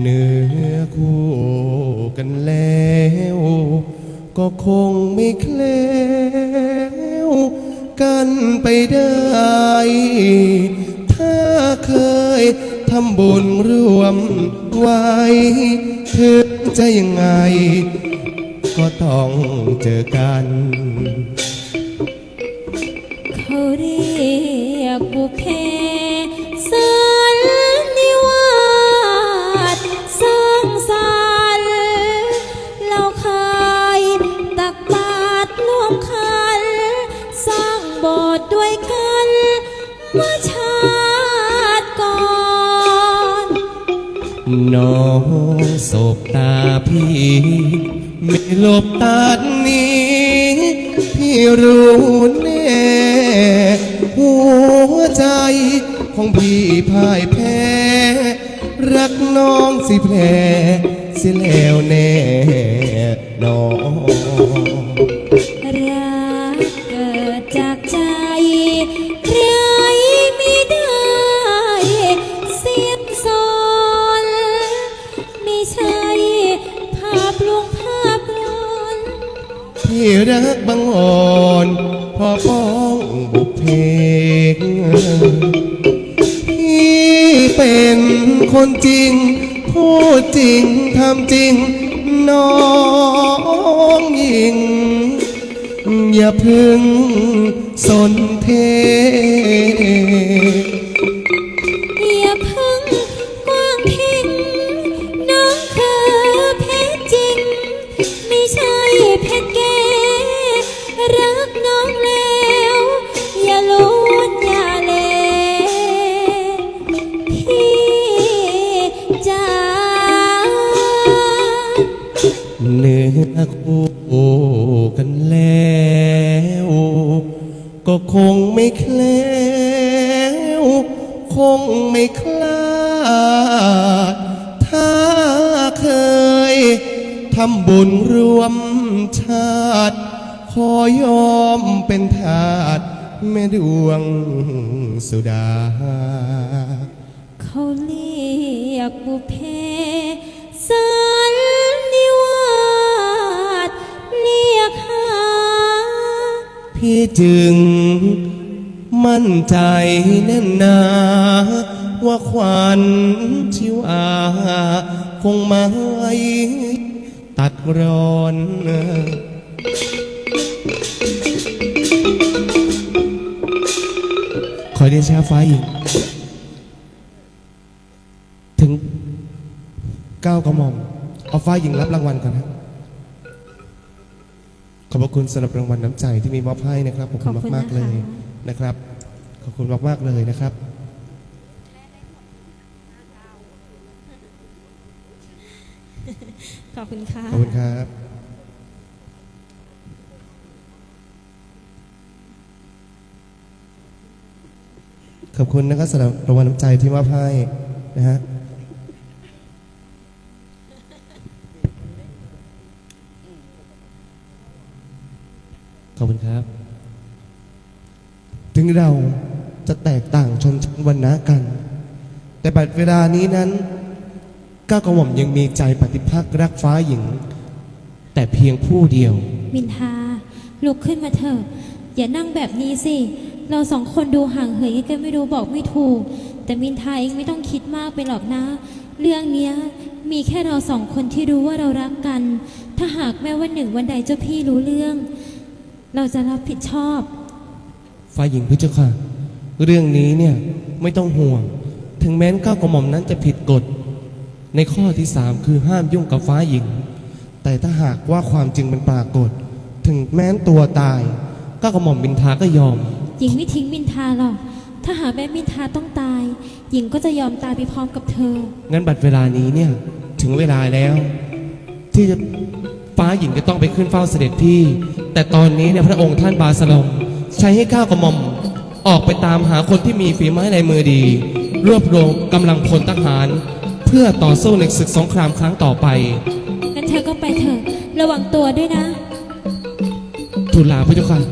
เนื้อคู่กันแล้ว ก็คงไม่แคล้วกันไปได้ ถ้าเคยทำบุญร่วมไว้ถึงจะยังไง ก็ต้องเจอกัน เขาเรียกบุเพ น้องสบตาพี่ ไม่ลบตานี้ พี่รู้แน่หัวใจของพี่พ่ายแพ้ รักน้องสิแผลสิแล้วแน่ รักบังอ่อนพอป้องบุพเพพี่เป็นคนจริง พูดจริงทำจริง น้องหญิง อย่าพึ่งสนเท รักน้องแล้ว อย่าลุนอย่าเลพี่จ๋าเนื้อคู่กันแล้ว ก็คงไม่แคล้วคงไม่คลาดถ้าเคยทำบุญรวมชาติ ขอยอมเป็นทาสแม่ดวงสุดา เขาเรียกบุพเพสันนิวาสเรียกหา พี่จึงมั่นใจแน่นหนา ว่าควันชิวาคงไม่ตัดร้อน อเดชะฟ้าหญิง ถึงเก้ากระหม่อม เอาฟ้าหญิงรับรางวัลก่อนนะขอบพระคุณสำหรับรางวัลน้ำใจที่มีมอบให้นะครับ ขอบคุณมาก ๆ เลยนะครับ ขอบคุณมาก ๆ เลยนะครับ ขอบคุณค่ะ ขอบคุณครับ ขอบคุณนะครับสำหรับรางวัลน้ำใจที่มอบให้นะฮะขอบคุณครับ ถึงเราจะแตกต่างชนชั้นวรรณะกัน แต่บัดเวลานี้นั้นก้าวกระหม่อมยังมีใจปฏิภาครักฟ้าหญิง แต่เพียงผู้เดียว มินทาลุกขึ้นมาเถอะอย่านั่งแบบนี้สิ เราสองคนดูห่างเหินกันไม่รู้บอกไม่ถูก แต่มินทาเองไม่ต้องคิดมากไปหรอกนะ เรื่องเนี้ยมีแค่เราสองคนที่รู้ว่าเรารักกัน ถ้าหากแม้วันหนึ่งวันใดเจ้าพี่รู้เรื่อง เราจะรับผิดชอบฝ่ายหญิงพระเจ้าค่ะ เรื่องนี้เนี่ยไม่ต้องห่วง ถึงแม้นก้าวกระหม่อมนั้นจะผิดกฎ ในข้อที่สามคือห้ามยุ่งกับฟ้าหญิง แต่ถ้าหากว่าความจริงมันปรากฏ ถึงแม้นตัวตายก้าวกระหม่อมบินทาก็ยอม หญิงไม่ทิ้งมินทาหรอก ถ้าหากแม่มินทาต้องตาย หญิงก็จะยอมตายไปพร้อมกับเธอ งั้นบัดเวลานี้เนี่ยถึงเวลาแล้ว ที่จะฟ้าหญิงจะต้องไปขึ้นเฝ้าเสด็จพี่ แต่ตอนนี้เนี่ยพระองค์ท่านบาสลองใช้ให้ก้าวกระหม่อมออกไปตามหาคนที่มีฝีไม้ลายมือดี รวบรวมกำลังพลทหาร เพื่อต่อสู้ในศึกสงครามครั้งต่อไปงั้นเธอก็ไปเถอะ ระวังตัวด้วยนะ ทูลลาพระเจ้าค่ะไ